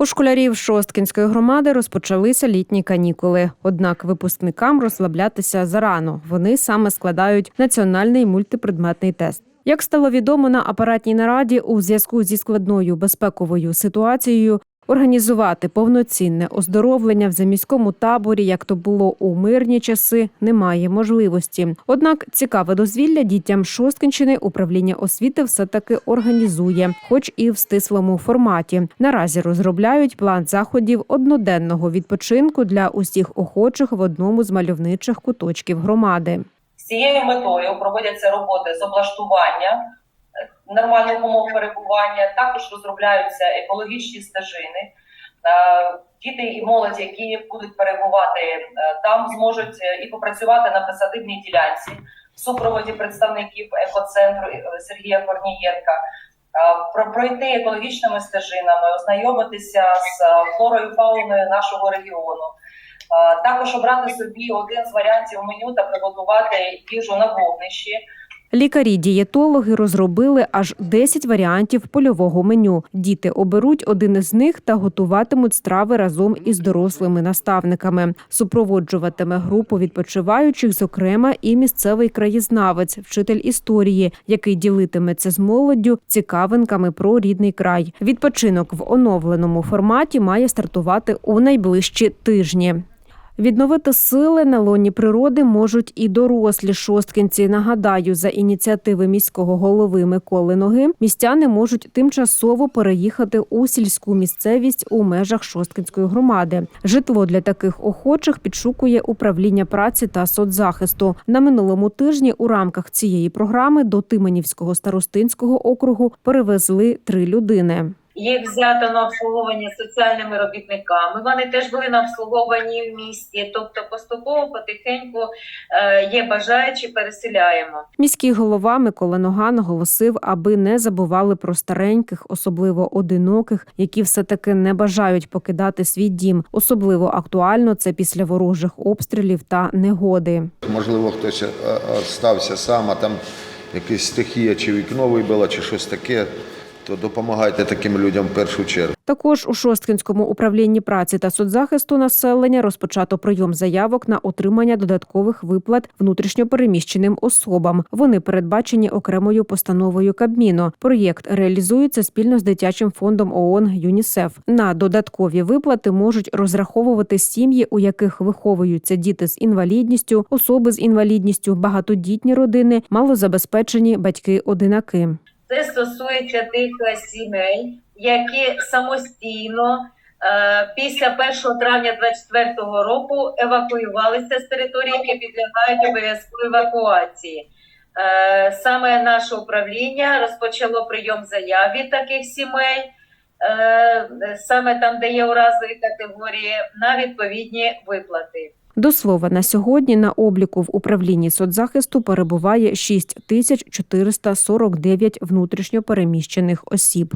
У школярів Шосткінської громади розпочалися літні канікули. Однак випускникам розслаблятися зарано. Вони саме складають національний мультипредметний тест. Як стало відомо на апаратній нараді, у зв'язку зі складною безпековою ситуацією організувати повноцінне оздоровлення в заміському таборі, як то було у мирні часи, немає можливості. Однак цікаве дозвілля дітям Шосткінщини управління освіти все таки організує, хоч і в стислому форматі. Наразі розробляють план заходів одноденного відпочинку для усіх охочих в одному з мальовничих куточків громади. З цією метою проводяться роботи з облаштування нормальних умов перебування. Також розробляються екологічні стежини. Е, Діти і молодь, які будуть перебувати е, там, зможуть е, і попрацювати на присадибній ділянці в супроводі представників екоцентру Сергія Корнієнка. Пройти екологічними стежинами, ознайомитися з флорою фауною нашого регіону, Також обрати собі один з варіантів меню та приготувати їжу на вогнищі. Лікарі-дієтологи розробили аж 10 варіантів польового меню. Діти оберуть один із них та готуватимуть страви разом із дорослими наставниками. Супроводжуватиме групу відпочиваючих, зокрема, і місцевий краєзнавець, вчитель історії, який ділитиметься з молоддю цікавинками про рідний край. Відпочинок в оновленому форматі має стартувати у найближчі тижні. Відновити сили на лоні природи можуть і дорослі шосткинці. Нагадаю, за ініціативи міського голови Миколи Ноги містяни можуть тимчасово переїхати у сільську місцевість у межах Шосткинської громади. Житло для таких охочих підшукує управління праці та соцзахисту. На минулому тижні у рамках цієї програми до Тиманівського старостинського округу перевезли три людини. Їх взято на обслуговування соціальними робітниками. Вони теж були на обслуговуванні в місті. Тобто, поступово, потихеньку е, є бажаючі, переселяємо. Міський голова Микола Нога наголосив, аби не забували про стареньких, особливо одиноких, які все таки не бажають покидати свій дім. Особливо актуально це після ворожих обстрілів та негоди. Можливо, хтось е, е, стався сам, а там якась стихія, чи вікно вибило, чи щось таке, то допомагайте таким людям в першу чергу. Також у Шосткінському управлінні праці та соцзахисту населення розпочато прийом заявок на отримання додаткових виплат внутрішньопереміщеним особам. Вони передбачені окремою постановою Кабміну. Проєкт реалізується спільно з дитячим фондом ООН ЮНІСЕФ. На додаткові виплати можуть розраховувати сім'ї, у яких виховуються діти з інвалідністю, особи з інвалідністю, багатодітні родини, малозабезпечені батьки-одинаки. Це стосується тих е, сімей, які самостійно е, після 1 травня 2024 року евакуювалися з території, які підлягають обов'язковій евакуації. Е, Саме наше управління розпочало прийом заяв від таких сімей, саме там, де є уразові категорії, на відповідні виплати. До слова, на сьогодні на обліку в управлінні соцзахисту перебуває 6449 внутрішньопереміщених осіб.